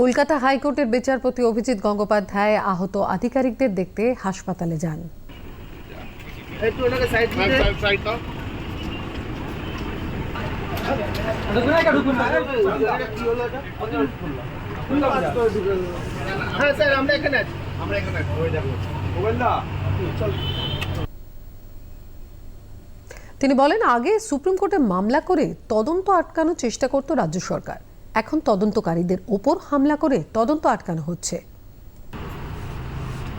কলকাতা হাইকোর্টের বিচারপতি অভিজিৎ গঙ্গোপাধ্যায় আহত আধিকারিকদের দেখতে হাসপাতালে যান। হ্যাঁ স্যার আমরা এখানে আছি। আমরা এখানে আছি। ওই দেখো মোবাইলটা চল। তিনি বলেন আগে সুপ্রিম কোর্টে মামলা করে তদন্ত আটকানোর চেষ্টা করত রাজ্য সরকার। এখন তদন্তকারীদের ওপর হামলা করে তদন্ত আটকানো হচ্ছে।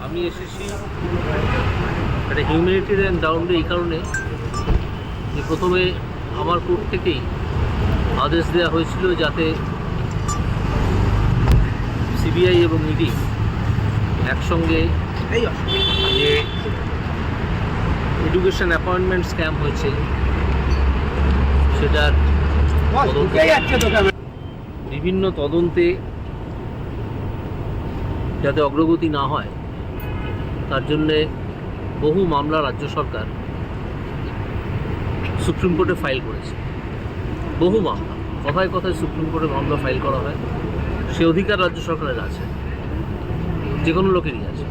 আমি এসেছি একটা হিউম্যানিটেরিয়ান গ্রাউন্ডে এই কারণে যে প্রথমে আমার কোর্ট থেকেই আদেশ দেওয়া হয়েছিল যাতে সিবিআই এবং ইডি একসঙ্গে যে এডুকেশন অ্যাপয়েন্টমেন্ট স্ক্যাম হয়েছে সেটার বিভিন্ন তদন্তে যাতে অগ্রগতি না হয়, তার জন্যে বহু মামলা রাজ্য সরকার সুপ্রিম কোর্টে ফাইল করেছে। বহু মামলা, কথায় কথায় সুপ্রিম কোর্টে মামলা ফাইল করা হয়। সে অধিকার রাজ্য সরকারের আছে যে কোনো লোকেরই আছে।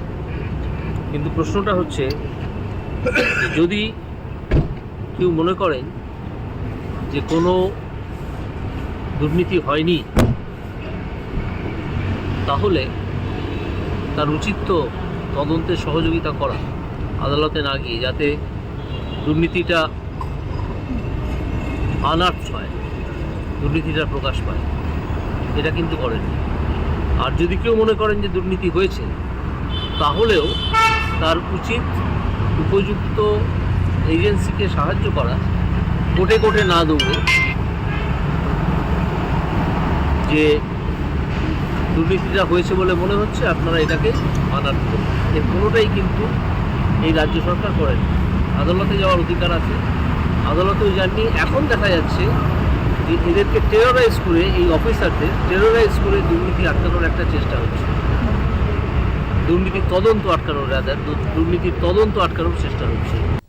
কিন্তু প্রশ্নটা হচ্ছে, যদি কেউ মনে করেন যে কোনো দুর্নীতি হয়নি। তাহলে তার উচিত তো তদন্তে সহযোগিতা করা, আদালতে না গিয়ে, যাতে দুর্নীতিটা আনার্থ হয়, দুর্নীতিটা প্রকাশ পায়। এটা কিন্তু করেননি আর যদি কেউ মনে করেন যে দুর্নীতি হয়েছে, তাহলেও তার উচিত উপযুক্ত এজেন্সিকে সাহায্য করা কোটে কোটে না দৌড়ে যে দুর্নীতিটা হয়েছে বলে মনে হচ্ছে, আপনারা এটাকে মানার করুন। এর কোনোটাই কিন্তু এই রাজ্য সরকার করেন। আদালতে যাওয়ার অধিকার আছে। আদালতেও যাননি। এখন দেখা যাচ্ছে যে এদেরকে টেরোরাইজ করে এই অফিসারদের টেরোরাইজ করে দুর্নীতি আটকানোর একটা চেষ্টা হচ্ছে। দুর্নীতির তদন্ত আটকানোর দুর্নীতির তদন্ত আটকানোর চেষ্টা হচ্ছে।